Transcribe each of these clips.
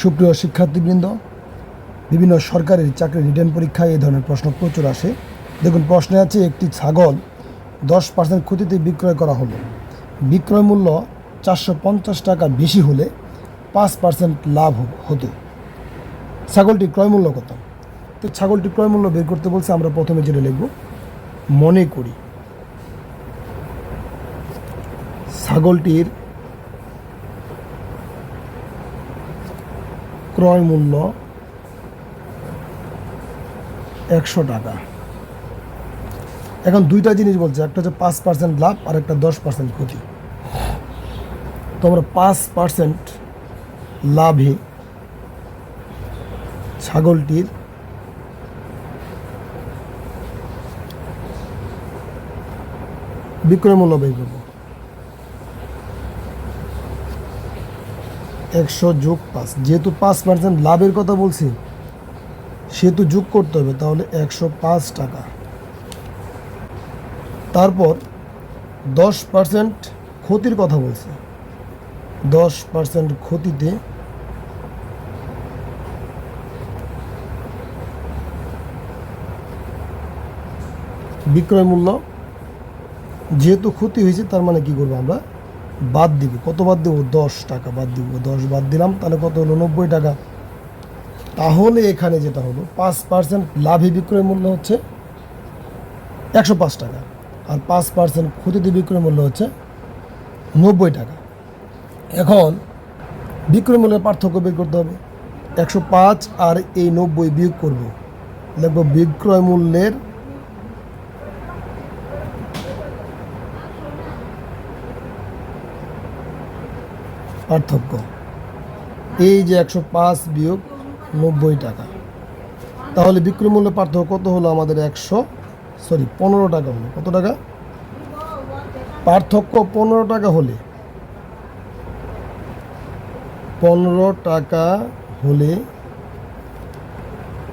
সুপ্রিয় শিক্ষার্থীবৃন্দ, বিভিন্ন সরকারি চাকরির রিটার্ন পরীক্ষায় এই ধরনের প্রশ্ন প্রচুর আসে। দেখুন, প্রশ্নে আছে একটি ছাগল, দশ পার্সেন্ট ক্ষতিতে বিক্রয় করা হলো। বিক্রয় মূল্য চারশো পঞ্চাশ টাকা বেশি হলে পাঁচ পার্সেন্ট লাভ হতো। ছাগলটি ক্রয় মূল্য কত? তো ছাগলটি ক্রয় মূল্য বের করতে বলছে, আমরা প্রথমে যেটা লিখব, মনে করি। ছাগলটির ক্রয় মূল্য একশো টাকা। এখন দুইটা জিনিস বলছে, একটা হচ্ছে পাঁচ পার্সেন্ট লাভ আর একটা দশ পার্সেন্ট ক্ষতি। তো আমরা পাঁচ পার্সেন্ট লাভে ছাগলটির বিক্রয় মূল্য বের করব। একশো যোগ পাঁচ। যেহেতু পাঁচ পার্সেন্ট লাভের কথা বলছি, সেহেতু যোগ করতে হবে, তাহলে একশো পাঁচ টাকা। তারপর দশ পার্সেন্ট ক্ষতির কথা বলছে। দশ পার্সেন্ট ক্ষতিতে বিক্রয় মূল্য, যেহেতু ক্ষতি হয়েছে, তার মানে কি করব আমরা? বাদ দিব। কত বাদ দেবো? দশ টাকা বাদ দিব। দশ বাদ দিলাম, তাহলে কত হলো? নব্বই টাকা। তাহলে এখানে যেটা হলো, পাঁচ পার্সেন্ট লাভে বিক্রয় মূল্য হচ্ছে একশো পাঁচ টাকা। আর পাঁচ পার্সেন্ট ক্ষতিতে বিক্রয় মূল্য হচ্ছে নব্বই টাকা। এখন বিক্রয় মূল্যের পার্থক্য বের করতে হবে। একশো পাঁচ আর এই নব্বই বিয়োগ করব। লিখব বিক্রয় মূল্যের পার্থক্য। এই যে একশো পাঁচ বিয়োগ নব্বই টাকা। তাহলে বিক্রয় মূল্য পার্থক্য কত হলো আমাদের একশো, সরি, পনেরো টাকা হলো। কত টাকা? পার্থক্য পনেরো টাকা হলে, পনেরো টাকা হলে,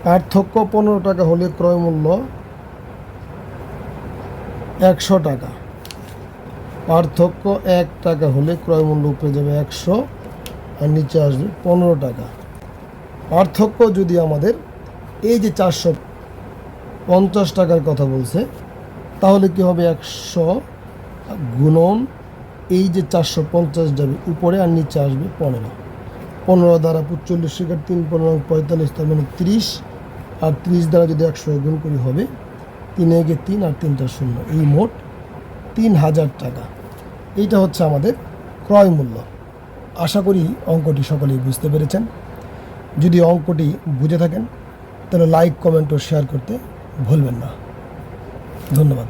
পার্থক্য পনেরো টাকা হলে ক্রয় মূল্য একশো টাকা। পার্থক্য এক টাকা হলে ক্রয় মূল্য উপরে যাবে একশো আর নিচে আসবে পনেরো টাকা। পার্থক্য যদি আমাদের এই যে চারশো পঞ্চাশ টাকার কথা বলছে, তাহলে কি হবে একশো গুণন এই যে চারশো পঞ্চাশ যাবে উপরে আর নিচে আসবে পনেরো। পনেরো দ্বারা পঁচল্লিশ শিকার তিন পনেরো পঁয়তাল্লিশ, তার মানে ত্রিশ। আর ত্রিশ দ্বারা যদি একশো গুণ করি হবে, তিন একে তিন আর তিনটা শূন্য, এই মোট তিন হাজার টাকা। এইটা হচ্ছে আমাদের ক্রয় মূল্য। আশা করি অঙ্কটি সকলেই বুঝতে পেরেছেন। যদি অঙ্কটি বুঝে থাকেন, তাহলে লাইক কমেন্ট ও শেয়ার করতে ভুলবেন না। ধন্যবাদ।